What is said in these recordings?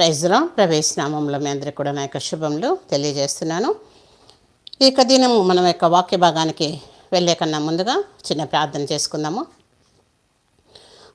ప్రైజ్లో ప్రవేశనామంలో మీ అందరికీ కూడా నా యొక్క శుభములు తెలియజేస్తున్నాను. ఈ యొక్క మనం యొక్క వాక్య భాగానికి వెళ్ళే కన్నా ముందుగా చిన్న ప్రార్థన చేసుకుందాము.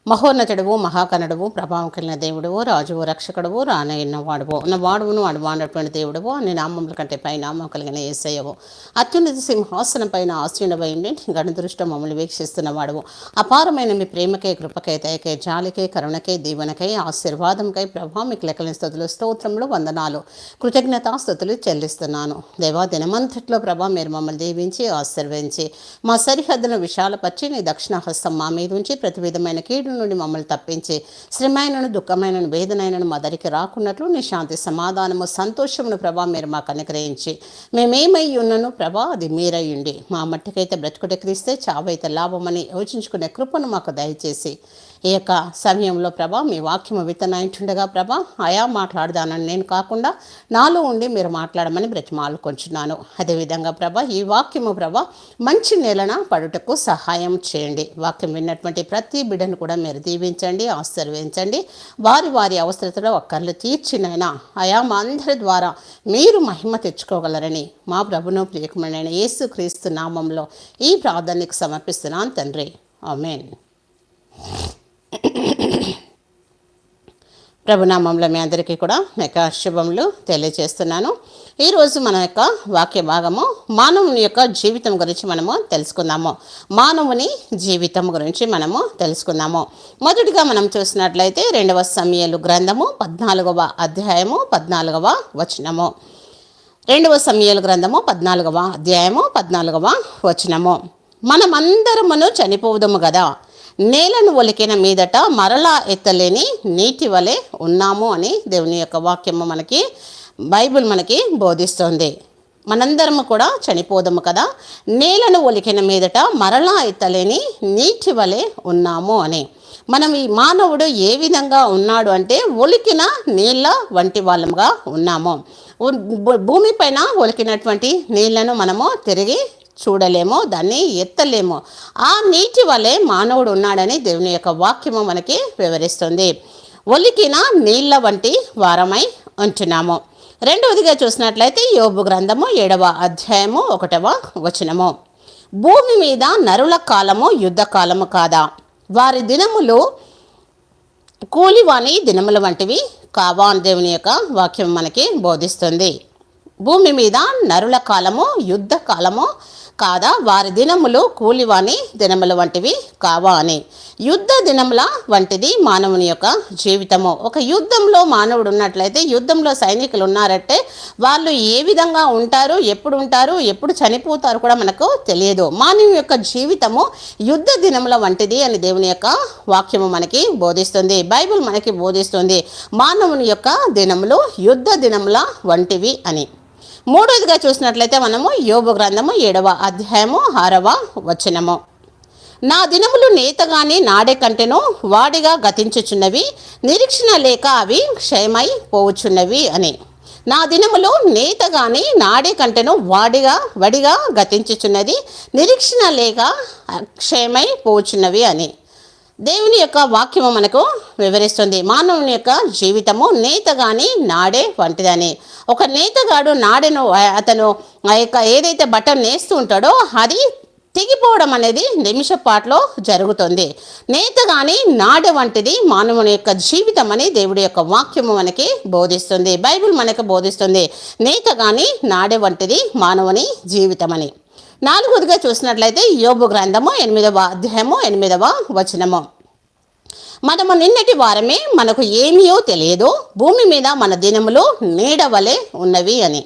మహోన్నతుడువు మహాకనుడువు ప్రభావం కలిగిన దేవుడువు రాజువు రక్షకుడువు రానయ్యన్న వాడువు. నా వాడువును అడవానటువంటి దేవుడువు అన్ని నామముల కంటే పై నామం కలిగిన ఏసయ్యవు. అత్యున్నత సింహాసనం పైన ఆశ్రయుడవైండి గణదృష్టం మమ్మల్ని వీక్షిస్తున్న వాడువు. అపారమైన మీ ప్రేమకై కృపకై దయకై జాలికై కరుణకై దీవెనకై ఆశీర్వాదంకై ప్రభావం మీకు లెక్కలేని స్థుతులు స్తోత్రములు వందనాలు. కృతజ్ఞతా స్థుతులు చెల్లిస్తున్నాను. దేవా దినమంతట్లో ప్రభా మీరు మమ్మల్ని దీవించి ఆశీర్వించి మా సరిహద్దును విశాలపరిచి నీ దక్షిణ హస్తం మా మీద ఉంచి ప్రతి విధమైన కీడు నుండి మమ్మల్ని తప్పించి శ్రమైనను దుఃఖమైనను వేదనైనను మా దరికి రాకున్నట్లు నీ శాంతి సమాధానము సంతోషమును ప్రభా మీరు మాకు అనుగ్రహించి. మేమేమై ఉన్నను ప్రభా అది మీరయ్యుండి. మా మట్టికైతే బ్రతుకుట క్రీస్తే చావైతే లాభమని యోచించుకునే కృపను మాకు దయచేసి. ఈ యొక్క సమయంలో ప్రభా మీ వాక్యము విత్తనాయించుండగా ప్రభా అయా మాట్లాడదానని నేను కాకుండా నాలో ఉండి మీరు మాట్లాడమని బ్రతిమాలుకొంచున్నాను అదేవిధంగా ప్రభా ఈ వాక్యము ప్రభా మంచి నేలన పడుటకు సహాయం చేయండి. వాక్యం విన్నటువంటి ప్రతి బిడ్డను కూడా మీరు దీవించండి ఆశీర్వించండి వారి వారి అవసరతలో ఒక్కర్లు తీర్చినైనా అయా మా అందరి ద్వారా మీరు మహిమ తెచ్చుకోగలరని మా ప్రభును ప్రియకమైన యేసు క్రీస్తు నామంలో ఈ ప్రార్థనకు సమర్పిస్తున్నాను తండ్రి. ఆమెన్. ప్రభునామంలో మీ అందరికీ కూడా యొక్క శుభములు తెలియజేస్తున్నాను. ఈరోజు మన యొక్క వాక్య భాగము మానవుని యొక్క జీవితం గురించి మనము తెలుసుకుందాము. మానవుని జీవితం గురించి మనము తెలుసుకుందాము. మొదటిగా మనం చూసినట్లయితే రెండవ సమయలు గ్రంథము పద్నాలుగవ అధ్యాయము పద్నాలుగవ వచనము. రెండవ సమయలు గ్రంథము పద్నాలుగవ అధ్యాయము పద్నాలుగవ వచనము. మనమందరమును చనిపోవుదము కదా నేలను ఒలికిన మీదట మరలా ఎత్తలేని నీటి వలె ఉన్నాము అని దేవుని యొక్క వాక్యము మనకి బైబిల్ మనకి బోధిస్తుంది. మనందరము కూడా చనిపోదము కదా? నేలను ఒలికిన మీదట మరలా ఎత్తలేని నీటి వలె ఉన్నాము అని. మనం ఈ మానవుడు ఏ విధంగా ఉన్నాడు అంటే ఒలికిన నీళ్ళ వంటి వాళ్ళముగా ఉన్నాము. భూ- భూమిపైన ఒలికినటువంటి నీళ్ళను మనము తిరిగి చూడలేము దాన్ని ఎత్తలేము. ఆ నీటి వలె మానవుడు ఉన్నాడని దేవుని యొక్క వాక్యము మనకి వివరిస్తుంది. ఒలికిన నీళ్ళ వంటి వారమై ఉంటున్నాము. రెండవదిగా చూసినట్లయితే యోబు గ్రంథము ఏడవ అధ్యాయము ఒకటవ వచనము. భూమి మీద నరుల కాలము యుద్ధ కాలము కాదా? వారి దినములు కూలివాణి దినముల వంటివి కావా అని దేవుని యొక్క వాక్యం మనకి బోధిస్తుంది. భూమి మీద నరుల కాలము యుద్ధ కాలము కాదా? వారి దినములు కూలివాని దినముల వంటివి కావా అని. యుద్ధ దినముల వంటిది మానవుని యొక్క జీవితము. ఒక యుద్ధంలో మానవుడు ఉన్నట్లయితే యుద్ధంలో సైనికులు ఉన్నారంటే వాళ్ళు ఏ విధంగా ఉంటారు ఎప్పుడు ఉంటారు ఎప్పుడు చనిపోతారు కూడా మనకు తెలియదు. మానవుని యొక్క జీవితము యుద్ధ దినముల వంటిది అని దేవుని యొక్క వాక్యము మనకి బోధిస్తుంది. బైబిల్ మనకి బోధిస్తుంది మానవుని యొక్క దినములు యుద్ధ దినముల వంటివి అని. మూడవదిగా చూసినట్లయితే మనము యోబు గ్రంథము ఏడవ అధ్యాయము ఆరవ వచనము. నా దినములు నేతగాని నాడే కంటెను వాడిగా గతించుచున్నవి నిరీక్షణ లేక అవి క్షయమై పోవుచున్నవి అని. నా దినములు నేతగాని నాడే కంటెను వాడిగా వడిగా గతించుచున్నది నిరీక్షణ లేక క్షయమై పోవుచున్నవి అని. దేవుని యొక్క వాక్యము మనకు వివరిస్తుంది. మానవుని యొక్క జీవితము నేతగాని నాడే వంటిదని. ఒక నేతగాడు నాడెను అతను ఆ యొక్క ఏదైతే బట్టను నేస్తూ ఉంటాడో అది తెగిపోవడం అనేది నిమిషపాట్లో జరుగుతుంది. నేత కానీ నాడ వంటిది మానవుని యొక్క జీవితం అని దేవుడి యొక్క వాక్యము మనకి బోధిస్తుంది. బైబిల్ మనకు బోధిస్తుంది. నేత కానీ నాడ వంటిది మానవుని జీవితం అని. నాలుగోదిగా చూసినట్లయితే యోబు గ్రంథము ఎనిమిదవ అధ్యాయము ఎనిమిదవ వచనము. మనము నిన్నటి వారమే మనకు ఏమీయో తెలియదు భూమి మీద మన దినములు నీడవలే ఉన్నవి అని.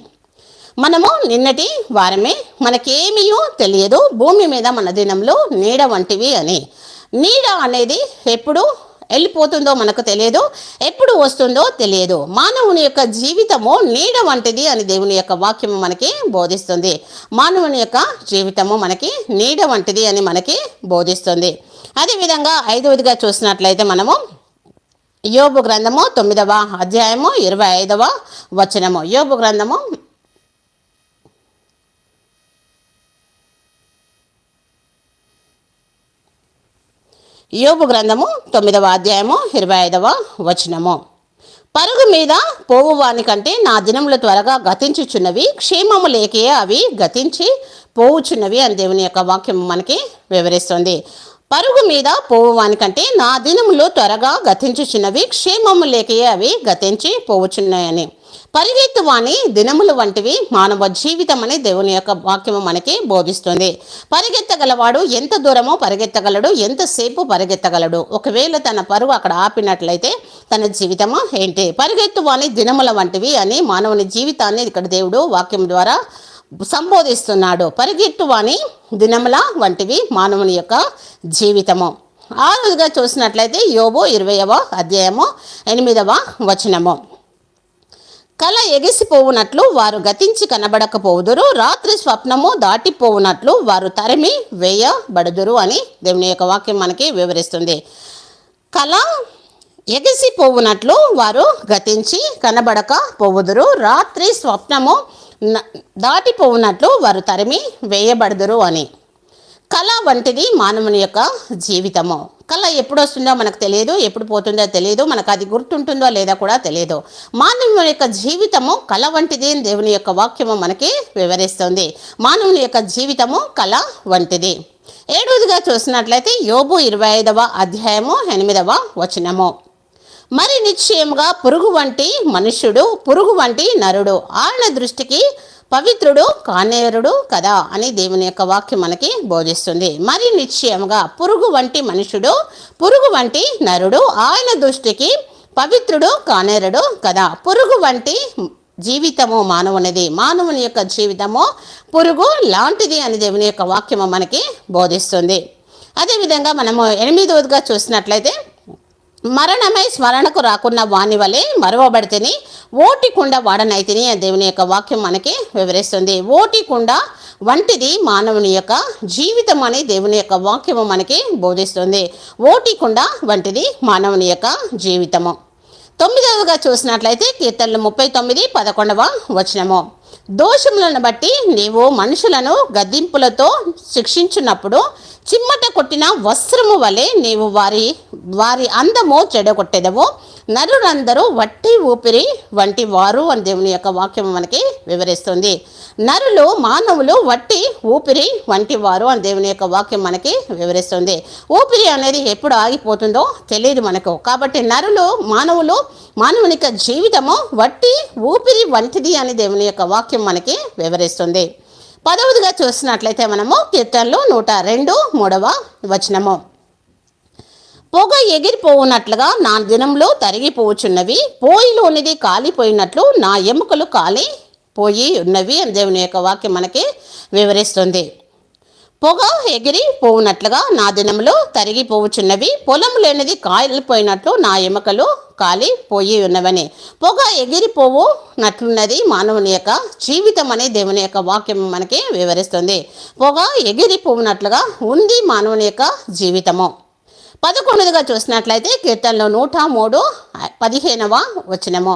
మనము నిన్నటి వారమే మనకేమియో తెలియదు భూమి మీద మన దినంలో నీడ వంటివి అని. నీడ అనేది ఎప్పుడు వెళ్ళిపోతుందో మనకు తెలియదు ఎప్పుడు వస్తుందో తెలియదు. మానవుని యొక్క జీవితము నీడ వంటిది అని దేవుని యొక్క వాక్యము మనకి బోధిస్తుంది. మానవుని యొక్క జీవితము మనకి నీడ వంటిది అని మనకి బోధిస్తుంది. అదేవిధంగా ఐదవదిగా చూసినట్లయితే మనము యోబు గ్రంథము తొమ్మిదవ అధ్యాయము ఇరవై ఐదవ వచనము. యోబు గ్రంథము యోబు గ్రంథము తొమ్మిదవ అధ్యాయము ఇరవై ఐదవ వచనము. పరుగు మీద పోవువాని కంటే నా దినములు త్వరగా గతించుచున్నవి క్షేమము లేకే అవి గతించి పోవుచున్నవి అని దేవుని యొక్క వాక్యం మనకి వివరిస్తుంది. పరుగు మీద పోవువాని కంటే నా దినములు త్వరగా గతించుచున్నవి క్షేమము లేకే అవి గతించి పోవుచున్నాయని. పరిగెత్తువాని దినములు వంటివి మానవ జీవితం అని దేవుని యొక్క వాక్యము మనకి బోధిస్తుంది. పరిగెత్తగలవాడు ఎంత దూరమో పరిగెత్తగలడు ఎంతసేపు పరిగెత్తగలడు. ఒకవేళ తన పరువు అక్కడ ఆపినట్లయితే తన జీవితము ఏంటి? పరిగెత్తువాని దినముల వంటివి అని మానవుని జీవితాన్ని ఇక్కడ దేవుడు వాక్యం ద్వారా సంబోధిస్తున్నాడు. పరిగెత్తువాని దినముల వంటివి మానవుని యొక్క జీవితము. ఆ రోజుగా చూసినట్లయితే యోబు ఇరవయవ అధ్యాయము ఎనిమిదవ వచనము. కల ఎగిసిపోవునట్లు వారు గతించి కనబడకపోవుదురు రాత్రి స్వప్నము దాటిపోవునట్లు వారు తరిమి వేయబడుదురు అని దేవుని యొక్క వాక్యం మనకి వివరిస్తుంది. కళ ఎగిసిపోవునట్లు వారు గతించి కనబడక పోవుదురు రాత్రి స్వప్నము న- దాటిపోవునట్లు వారు తరిమి వేయబడుదురు అని. కళ వంటిది మానవుని యొక్క జీవితము. కళ ఎప్పుడు వస్తుందో మనకు తెలియదు ఎప్పుడు పోతుందో తెలియదు మనకు అది గుర్తుంటుందో లేదా కూడా తెలియదు. మానవుని యొక్క జీవితము కళ వంటిది అని దేవుని యొక్క వాక్యము మనకి వివరిస్తుంది. మానవుని యొక్క జీవితము కళ వంటిది. ఏడవదిగా చూసినట్లయితే యోబు ఇరవై ఐదవ అధ్యాయము ఎనిమిదవ వచనము. మరి నిశ్చయముగా పురుగు వంటి మనుష్యుడు పురుగు వంటి నరుడు ఆయన దృష్టికి పవిత్రుడు కానేరుడు కదా అని దేవుని యొక్క వాక్యం మనకి బోధిస్తుంది. మరి నిశ్చయముగా పురుగు వంటి మనుషుడు పురుగు వంటి నరుడు ఆయన దృష్టికి పవిత్రుడు కానేరుడు కదా. పురుగు వంటి జీవితము మానవునిది. మానవుని యొక్క జీవితము పురుగు లాంటిది అని దేవుని యొక్క వాక్యము మనకి బోధిస్తుంది. అదేవిధంగా మనము ఎనిమిదవదిగా చూసినట్లయితే మరణమై స్మరణకు రాకున్న వాణి వలె ఓటి కుండ వాడనైతిని అని దేవుని యొక్క వాక్యం మనకి వివరిస్తుంది. ఓటికుండ వంటిది మానవుని యొక్క జీవితం అని దేవుని యొక్క వాక్యము మనకి బోధిస్తుంది. ఓటికుండ వంటిది మానవుని యొక్క జీవితము. తొమ్మిదవగా చూసినట్లయితే కీర్తనలు ముప్పై తొమ్మిది పదకొండవ వచనము. దోషములను బట్టి నీవు మనుషులను గద్దింపులతో శిక్షించినప్పుడు చిమ్మట కొట్టిన వస్త్రము వలె నీవు వారి వారి అందము చెడగొట్టెదవు. నరులందరూ వట్టి ఊపిరి వంటి వారు అని దేవుని యొక్క వాక్యం మనకి వివరిస్తుంది. నరులు మానవులు వట్టి ఊపిరి వంటి వారు అని దేవుని యొక్క వాక్యం మనకి వివరిస్తుంది. ఊపిరి అనేది ఎప్పుడు ఆగిపోతుందో తెలియదు మనకు. కాబట్టి నరులు మానవులు మానవుని యొక్క జీవితము వట్టి ఊపిరి వంటిది అని దేవుని యొక్క వాక్యం మనకి వివరిస్తుంది. పదవదిగా చూసినట్లయితే మనము కీర్తనలు నూట రెండు మూడవ వచనము. పొగ ఎగిరిపోవునట్లుగా నా దినంలో తరిగిపోవచ్చున్నవి పోయిలోనిది కాలిపోయినట్లు నా ఎముకలు కాలి పోయి ఉన్నవి అని దేవుని యొక్క వాక్యం మనకి వివరిస్తుంది. పొగ ఎగిరి పోవునట్లుగా నా దినములు తరిగిపోవుచున్నవి. పొలం లేనిది కాలిపోయినట్లు నా ఎముకలు కాలిపోయి ఉన్నవని. పొగ ఎగిరిపోవునట్లున్నది మానవుని యొక్క జీవితం అనే దేవుని యొక్క వాక్యం మనకి వివరిస్తుంది. పొగ ఎగిరిపోవునట్లుగా ఉంది మానవుని యొక్క జీవితము. పదకొండుగా చూసినట్లయితే కీర్తనలో నూట మూడు పదిహేనవ వచనము.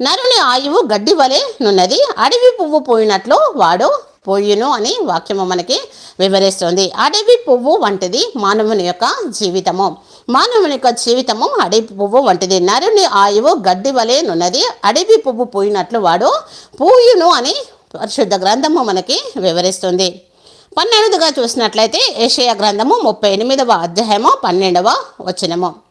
నరుని ఆయువు గడ్డి వలె నున్నది అడవి పువ్వు పోయినట్లు వాడు పోయిను అని వాక్యము మనకి వివరిస్తుంది. అడవి పువ్వు వంటిది మానవుని యొక్క జీవితము. మానవుని యొక్క జీవితము అడవి పువ్వు వంటిది. నరుని ఆయువు గడ్డి వలె నున్నది. అడవి పువ్వు పూయినట్లు వాడు పూయును అని పరిశుద్ధ గ్రంథము మనకి వివరిస్తుంది. పన్నెండుగా చూసినట్లయితే ఏషియా గ్రంథము ముప్పై ఎనిమిదవ అధ్యాయము పన్నెండవ వచనము.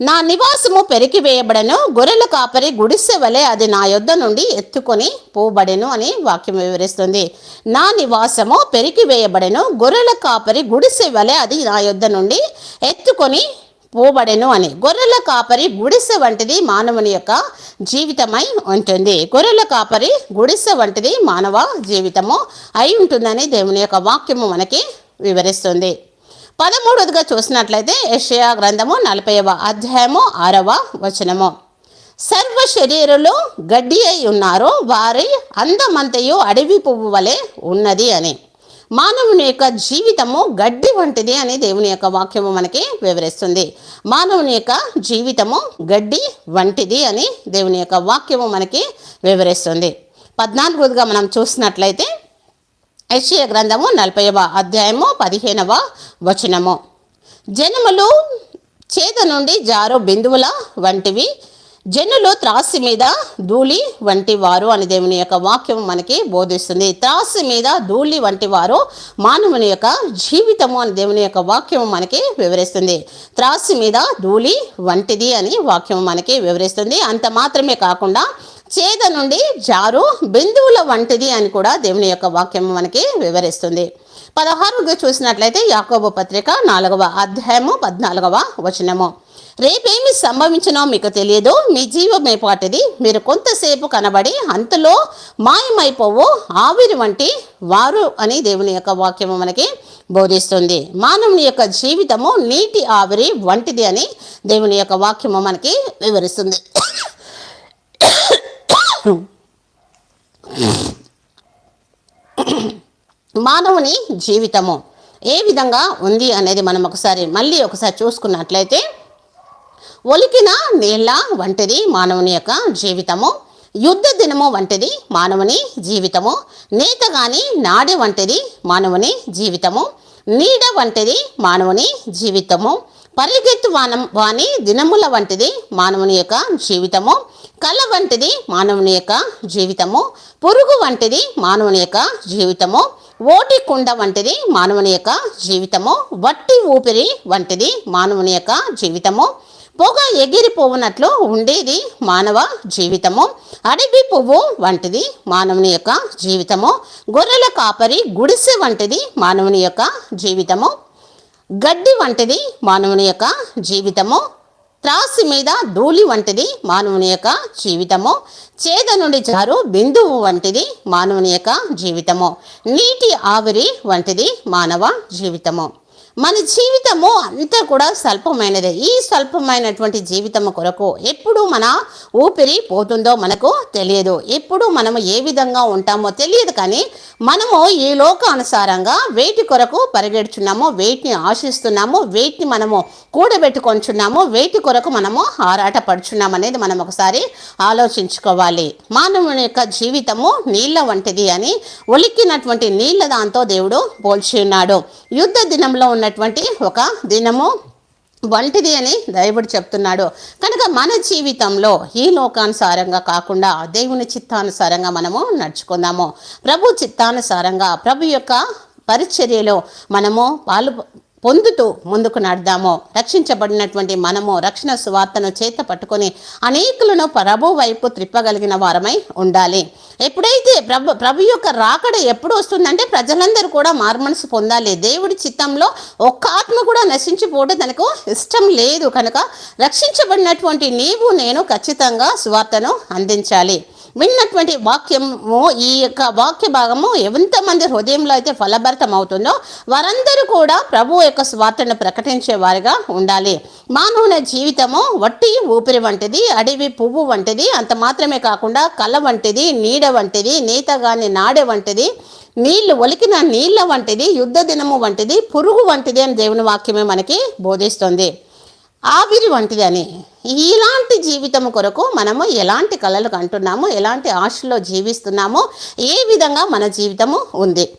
నా నివాసము పెరికి వేయబడను గొర్రెల కాపరి గుడిసె వలె అది నా యొద్ద నుండి ఎత్తుకొని పోబడెను అని వాక్యం వివరిస్తుంది. నా నివాసము పెరికి వేయబడను గొర్రెల కాపరి గుడిసె వలె అది నా యొద్ద నుండి ఎత్తుకొని పోబడెను అని. గొర్రెల కాపరి గుడిసె వంటిది మానవుని యొక్క జీవితమై ఉంటుంది. గొర్రెల కాపరి గుడిసె వంటిది మానవ జీవితము అయి ఉంటుందని దేవుని యొక్క వాక్యము మనకి వివరిస్తుంది. పదమూడవదిగా చూసినట్లయితే యషయా గ్రంథము నలభైవ అధ్యాయము ఆరవ వచనము. సర్వ శరీరులు గడ్డి అయి ఉన్నారు వారి అందమంతయు అడవి పువ్వు వలె ఉన్నది అని. మానవుని యొక్క జీవితము గడ్డి వంటిది అని దేవుని యొక్క వాక్యము మనకి వివరిస్తుంది. మానవుని యొక్క జీవితము గడ్డి వంటిది అని దేవుని యొక్క వాక్యము మనకి వివరిస్తుంది. పద్నాలుగోదిగా మనం చూసినట్లయితే యెషయా గ్రంథము నలభైవ అధ్యాయము పదిహేనవ వచనము. జనములు చేత నుండి జారు బిందువుల వంటివి జనులు త్రాసి మీద ధూళి వంటి వారు అని దేవుని యొక్క వాక్యం మనకి బోధిస్తుంది. త్రాసి మీద ధూళి వంటి వారు మానవుని యొక్క జీవితము అని దేవుని యొక్క వాక్యం మనకి వివరిస్తుంది. త్రాసి మీద ధూళి వంటిది అని వాక్యం మనకి వివరిస్తుంది. అంత మాత్రమే కాకుండా చేద నుండి జారు బిందువుల వంటిది అని కూడా దేవుని యొక్క వాక్యం మనకి వివరిస్తుంది. పదహారుగా చూసినట్లయితే యాకోబు పత్రిక నాలుగవ అధ్యాయము పద్నాలుగవ వచనము. రేపేమి సంభవించినో మీకు తెలియదు. మీ జీవమేపాటిది మీరు కొంతసేపు కనబడి అంతలో మాయమైపోవు. ఆవిరి వంటి వారు అని దేవుని యొక్క వాక్యము మనకి బోధిస్తుంది. మానవుని యొక్క జీవితము నీటి ఆవిరి వంటిది అని దేవుని యొక్క వాక్యము మనకి వివరిస్తుంది. మానవుని జీవితము ఏ విధంగా ఉంది అనేది మనం ఒకసారి మళ్ళీ ఒకసారి చూసుకున్నట్లయితే ఒలికిన నీళ్ళ వంటిది మానవుని యొక్క జీవితము యుద్ధ దినము వంటిది మానవుని జీవితము నేత గాని నాడి వంటిది మానవుని జీవితము నీడ వంటిది మానవుని జీవితము పరిగెత్తు వానం వాని దినముల వంటిది మానవుని యొక్క జీవితము కళ వంటిది మానవుని యొక్క జీవితము పురుగు వంటిది మానవుని యొక్క జీవితము ఓటి కుండ వంటిది మానవుని యొక్క జీవితము వట్టి ఊపిరి వంటిది మానవుని యొక్క జీవితము పొగ ఎగిరిపోవునట్లు ఉండేది మానవ జీవితము అడవి పువ్వు వంటిది మానవుని యొక్క జీవితము గొర్రెల కాపరి గుడిసె వంటిది మానవుని యొక్క జీవితము గడ్డి వంటిది మానవుని యొక్క జీవితము. త్రాసి మీద ధూళి వంటిది మానవుని యొక్క జీవితము. చేద నుండి జారు బిందువు వంటిది మానవుని యొక్క జీవితము. నీటి ఆవిరి వంటిది మానవ జీవితము. మన జీవితము అంతా కూడా స్వల్పమైనదే. ఈ స్వల్పమైనటువంటి జీవితము కొరకు ఎప్పుడు మన ఊపిరి పోతుందో మనకు తెలియదు. ఎప్పుడు మనము ఏ విధంగా ఉంటామో తెలియదు కానీ మనము ఈ లోకానుసారంగా వేటి కొరకు పరిగెడుచున్నాము వేటిని ఆశిస్తున్నాము వేటిని మనము కూడబెట్టుకొంచున్నాము వేటి కొరకు మనము ఆరాట పడుచున్నాం అనేది మనం ఒకసారి ఆలోచించుకోవాలి. మానవుని యొక్క జీవితము నీళ్ళ వంటిది అని ఒలికినటువంటి నీళ్ళ దాంతో దేవుడు పోల్చి ఉన్నాడు. యుద్ధ దినంలో ఉన్న ఉన్నటువంటి ఒక దినము వంటిది అని దైవుడు చెప్తున్నాడు. కనుక మన జీవితంలో ఈ లోకానుసారంగా కాకుండా దేవుని చిత్తానుసారంగా మనము నడుచుకుందాము. ప్రభు చిత్తానుసారంగా ప్రభు యొక్క పరిచర్యలో మనము పాలు పొందుతూ ముందుకు నడదామో. రక్షించబడినటువంటి మనము రక్షణ సువార్తను చేత పట్టుకొని అనేకులను ప్రభు వైపు త్రిప్పగలిగిన వారమై ఉండాలి. ఎప్పుడైతే ప్రభు ప్రభు యొక్క రాకడ ఎప్పుడు వస్తుందంటే ప్రజలందరూ కూడా మార్మనసు పొందాలి. దేవుడి చిత్తంలో ఒక్క ఆత్మ కూడా నశించిపోవడం తనకు ఇష్టం లేదు. కనుక రక్షించబడినటువంటి నీవు నేను ఖచ్చితంగా సువార్తను అందించాలి. విన్నటువంటి వాక్యము ఈ యొక్క వాక్య భాగము ఎంతమంది హృదయంలో అయితే ఫలభరితం అవుతుందో వారందరూ కూడా ప్రభు యొక్క స్వార్థను ప్రకటించే వారిగా ఉండాలి. మానవుని జీవితము వట్టి ఊపిరి వంటిది అడవి పువ్వు వంటిది అంత మాత్రమే కాకుండా కళ వంటిది నీడ వంటిది నేతగాని నాడె వంటిది నీళ్ళు ఒలికిన నీళ్ళ వంటిది యుద్ధ దినము వంటిది పురుగు వంటిది అని దేవుని వాక్యమే మనకి బోధిస్తుంది. ఆవిరి వంటిదని. అని ఇలాంటి జీవితం కొరకు మనము ఎలాంటి కళలు కంటున్నాము ఎలాంటి ఆశలో జీవిస్తున్నామో ఏ విధంగా మన జీవితము ఉంది.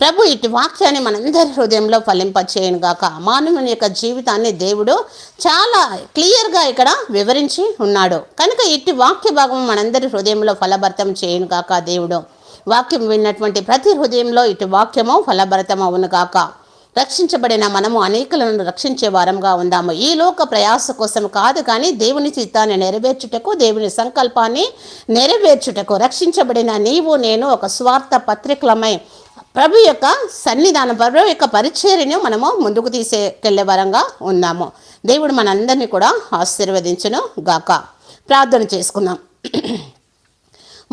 ప్రభు ఇటు వాక్యాన్ని మనందరి హృదయంలో ఫలింపచేయను గాక. మానవుని యొక్క జీవితాన్ని దేవుడు చాలా క్లియర్గా ఇక్కడ వివరించి ఉన్నాడు. కనుక ఇటు వాక్య భాగం మనందరి హృదయంలో ఫలభరితం చేయను గాక దేవుడు. వాక్యం విన్నటువంటి ప్రతి హృదయంలో ఇటు వాక్యము ఫలభరితం అవును గాక. రక్షించబడిన మనము అనేకులను రక్షించే వారంగా ఉందాము. ఈ లోక ప్రయాస కోసం కాదు కానీ దేవుని చిత్తాన్ని నెరవేర్చుటకు దేవుని సంకల్పాన్ని నెరవేర్చుటకు రక్షించబడిన నీవు నేను ఒక స్వార్థ పత్రికలమై ప్రభు యొక్క సన్నిధానం ప్రభు యొక్క పరిచర్యను మనము ముందుకు తీసుకెళ్ళే వరంగా ఉన్నాము దేవుడు మనందరినీ కూడా ఆశీర్వదించును గాక. ప్రార్థన చేసుకుందాం.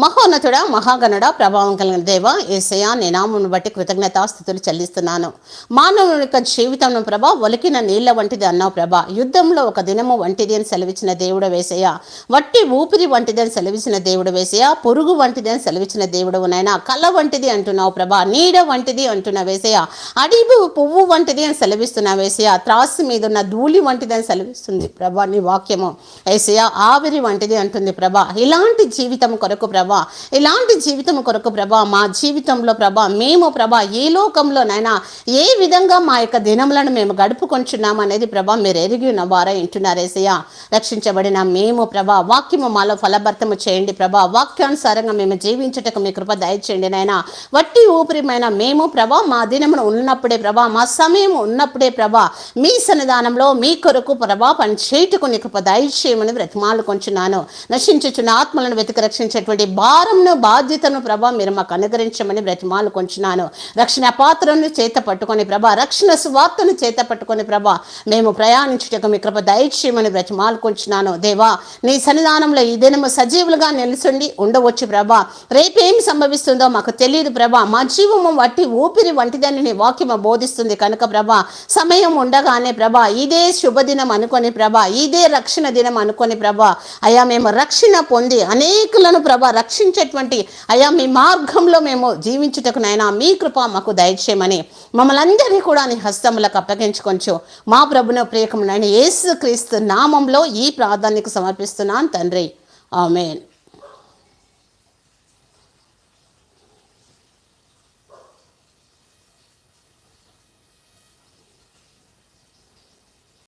మహోన్నతుడ మహాగణుడ ప్రభావం కలిగిన దేవ ఏసయ నీ నామమును బట్టి కృతజ్ఞతాస్థుతులు చెల్లిస్తున్నాను. మానవుని యొక్క జీవితం ప్రభా ఒలికిన నీళ్ళ వంటిది అన్నావు ప్రభా. యుద్ధంలో ఒక దినము వంటిది అని సెలవిచ్చిన దేవుడు వేసయ్య వట్టి ఊపిరి వంటిది అని సెలవిచ్చిన దేవుడు వేసయ్య పొరుగు వంటిది అని సెలవిచ్చిన దేవుడు నైనా కళ్ళ వంటిది అంటున్నావు ప్రభా. నీడ వంటిది అంటున్న వేసయ్య అడిబు పువ్వు వంటిది అని సెలవిస్తున్న వేసయ్య త్రాసు మీద ఉన్న ధూళి వంటిది అని సెలవిస్తుంది ప్రభా నీ వాక్యము. ఏసయ ఆవిరి వంటిది అంటుంది ప్రభా. ఇలాంటి జీవితం కొరకు ప్రభా ప్రభా. ఇలాంటి జీవితం కొరకు ప్రభా మా జీవితంలో ప్రభా మేము ప్రభా ఏ లోకంలోనైనా ఏ విధంగా మా యొక్క దినములను మేము గడుపుకొంచున్నాం అనేది ప్రభా మీరు ఎరిగి ఉన్న వారా వింటున్నారేసయ్య రక్షించబడిన మేము ప్రభా వాక్యము మాలో ఫలభర్తము చేయండి ప్రభా. వాక్యానుసారంగా మేము జీవించుటకు మీ కృప దయచేయండి నాయన. వట్టి ఊపిరిమైన మేము ప్రభా మా దినమును ఉన్నప్పుడే ప్రభా మా సమయం ఉన్నప్పుడే ప్రభా మీ సన్నిధానంలో మీ కొరకు ప్రభా పని చేయటకు నీ కృప దయచేయమని బ్రతిమాలు కొంచున్నాను నశించుచున్న ఆత్మలను వెతికి రక్షించేటువంటి భారంను బాధ్యతను ప్రభా మీరు మాకు అనుగ్రహించమని బ్రతిమాలు కొంచున్నాను రక్షణ పాత్రను చేత పట్టుకొని ప్రభా రక్షణ సువార్తను చేత పట్టుకొని ప్రభా మేము ప్రయాణించుటకు మీ కృప దయచేయమని బ్రతిమాలు కొంచున్నాను దేవా నీ సన్నిధానంలో ఈ దినము సజీవులుగా నిలుచుండి ఉండవచ్చు ప్రభా. రేపేం సంభవిస్తుందో మాకు తెలియదు ప్రభా. మా జీవము వట్టి ఊపిరి వంటిదని నీ వాక్యము బోధిస్తుంది కనుక ప్రభా సమయం ఉండగానే ప్రభా ఇదే శుభదినం అనుకొని ప్రభా ఇదే రక్షణ దినం అనుకొని ప్రభా అయా మేము రక్షణ పొంది అనేకులను ప్రభా రక్షించేటువంటి అయా మీ మార్గంలో మేము జీవించుటకు నైనా మీ కృప మాకు దయచేయమని మమ్మల్ని అందరినీ కూడా నీ హస్తములకు అప్పగించుకొంచు. మా ప్రభున ప్రియకమునైన యేసు క్రీస్తు నామంలో ఈ ప్రాధాన్యత సమర్పిస్తున్నాను తండ్రి. ఆమెన్.